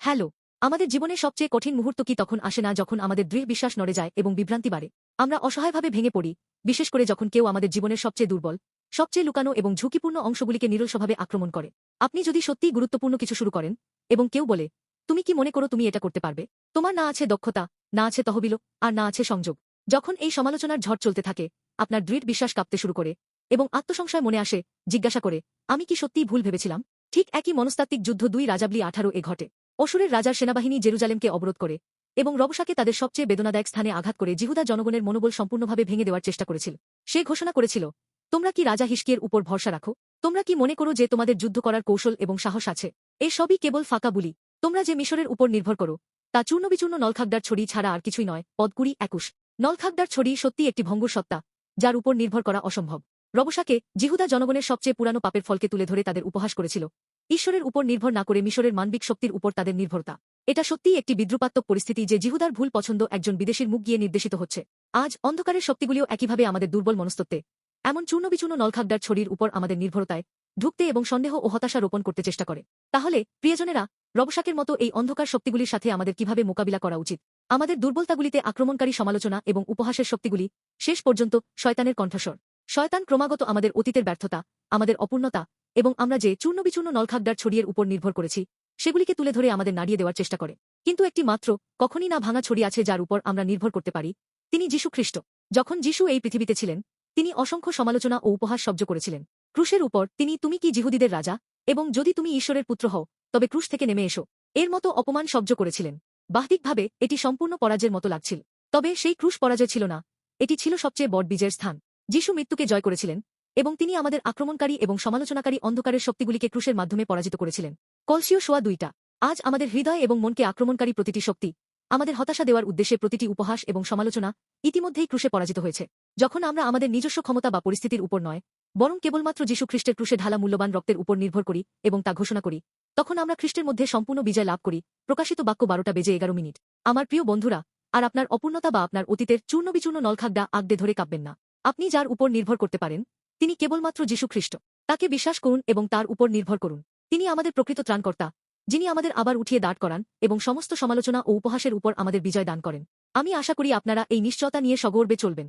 Hello, আমাদের জীবনে সবচেয়ে কঠিন মুহূর্ত কি তখন আসে না যখন আমাদের দৃঢ় বিশ্বাস নড়ে যায় এবং বিভ্রান্তি বাড়ে? আমরা অসহায়ভাবে ভেঙে পড়ি, বিশেষ করে যখন কেউ আমাদের জীবনের সবচেয়ে দুর্বল, সবচেয়ে লুকানো এবং ঝুঁকিপূর্ণ অংশগুলিকে নিরলসভাবে আক্রমণ করে। আপনি যদি সত্যিই গুরুত্বপূর্ণ কিছু শুরু করেন এবং কেউ বলে, তুমি কি মনে করো তুমি এটা করতে পারবে? তোমার না আছে দক্ষতা, না আছে তহবিল, আর না আছে সংযোগ। যখন এই সমালোচনার ঝড় চলতে থাকে, আপনার দৃঢ় বিশ্বাস কাঁপতে শুরু করে এবং আত্মসংশয় মনে আসে, জিজ্ঞাসা করে, আমি কি সত্যিই ভুল ভেবেছিলাম? ঠিক একই মনস্তাত্ত্বিক যুদ্ধ দুই রাজাবলি আঠারো এ ঘটে। অসুরের রাজার সেনাবাহিনী জেরুজালেমকে অবরোধ করে এবং রবসাকে তাদের সবচেয়ে বেদনাদায়ক স্থানে আঘাত করে জিহুদা জনগণের মনোবল সম্পূর্ণভাবে ভেঙে দেওয়ার চেষ্টা করেছিল। সে ঘোষণা করেছিল, তোমরা কি রাজা হিসকিয়ের উপর ভরসা রাখো? তোমরা কি মনে করো যে তোমাদের যুদ্ধ করার কৌশল এবং সাহস আছে? এ সবই কেবল ফাঁকা বুলি। তোমরা যে মিশরের উপর নির্ভর করো, তা চূর্ণবিচূর্ণ নলখাগদার ছড়ি ছাড়া আর কিছুই নয়, পদকুড়ি একুশ। নলখাগদার ছড়ি সত্যি একটি ভঙ্গুর সত্তা, যার উপর নির্ভর করা অসম্ভব। রবসাকে জিহুদা জনগণের সবচেয়ে পুরানো পাপের ফলকে তুলে ধরে তাদের উপহাস করেছিল। ঈশ্বরের উপর নির্ভর না করে মিশরের মানবিক শক্তির উপর তাদের নির্ভরতা। এটা সত্যিই একটি বিদ্রুপাত্মক পরিস্থিতি যে জিহুদার ভুল পছন্দ একজন বিদেশির মুখ গিয়ে নির্দেশিত হচ্ছে। আজ অন্ধকারের শক্তিগুলিও একইভাবে আমাদের দুর্বল মনস্তত্ত্বে। এমন চূর্ণবিচূর্ণ নলখাগদার ছড়ির উপর আমাদের নির্ভরতায় ঢুকতে এবং সন্দেহ ও হতাশা রোপণ করতে চেষ্টা করে। তাহলে, প্রিয়জনেরা, রবসাকের মতো এই অন্ধকার শক্তিগুলির সাথে আমাদের কীভাবে মোকাবিলা করা উচিত? আমাদের দুর্বলতাগুলিতে আক্রমণকারী সমালোচনা এবং উপহাসের শক্তিগুলি শেষ পর্যন্ত শয়তানের কণ্ঠস্বর। শয়তান ক্রমাগত আমাদের অতীতের ব্যর্থতা, আমাদের অপূর্ণতা এবং আমরা যে চূর্ণবিচূর্ণ নলখাগদার ছড়িয়ের উপর নির্ভর করেছি, সেগুলিকে তুলে ধরে আমাদের নাড়িয়ে দেওয়ার চেষ্টা করে। কিন্তু একটি মাত্র, কখনই না ভাঙা ছড়ি আছে যার উপর আমরা নির্ভর করতে পারি, তিনি যীশু খ্রিস্ট যখন যীশু এই পৃথিবীতে ছিলেন, তিনি অসংখ্য সমালোচনা ও উপহাস সহ্য করেছিলেন। ক্রুশের উপর তিনি তুমি কি জিহুদিদের রাজা? এবং যদি তুমি ঈশ্বরের পুত্র হও, তবে ক্রুশ থেকে নেমে এসো। এর মতো অপমান সহ্য করেছিলেন। বাহ্যিকভাবে এটি সম্পূর্ণ পরাজয়ের মতো লাগছিল। তবে সেই ক্রুশ পরাজয় ছিল না, এটি ছিল সবচেয়ে বড় বিজয়ের স্থান। যিশু মৃত্যুকে জয় করেছিলেন এবং তিনি আমাদের আক্রমণকারী এবং সমালোচনাকারী অন্ধকারের শক্তিগুলিকে ক্রুশের মাধ্যমে পরাজিত করেছিলেন। কলসিও সোয়া দুইটা। আজ আমাদের হৃদয় এবং মনকে আক্রমণকারী প্রতিটি শক্তি, আমাদের হতাশা দেওয়ার উদ্দেশ্যে প্রতিটি উপহাস এবং সমালোচনা ইতিমধ্যেই ক্রুশে পরাজিত হয়েছে। যখন আমরা আমাদের নিজস্ব ক্ষমতা বা পরিস্থিতির উপর নয়, বরং কেবলমাত্র যীশু খ্রিস্টের ক্রুশে ঢালা মূল্যবান রক্তের উপর নির্ভর করি এবং তা ঘোষণা করি, তখন আমরা খ্রিস্টের মধ্যে সম্পূর্ণ বিজয় লাভ করি। প্রকাশিত বাক্য বারোটা বেজে এগারো মিনিট। আমার প্রিয় বন্ধুরা, আর আপনার অপূর্ণতা বা আপনার অতীতের চূর্ণবিচূর্ণ নলখাগদা আগদে ধরে কাঁপবেন না। আপনি যার উপর নির্ভর করতে পারেন তিনি কেবলমাত্র যীশুখ্রিস্ট তাকে বিশ্বাস করুন এবং তার উপর নির্ভর করুন। তিনি আমাদের প্রকৃত ত্রাণকর্তা, যিনি আমাদের আবার উঠিয়ে দাঁড় করান এবং সমস্ত সমালোচনা ও উপহাসের উপর আমাদের বিজয় দান করেন। আমি আশা করি আপনারা এই নিশ্চয়তা নিয়ে সগর্বে চলবেন।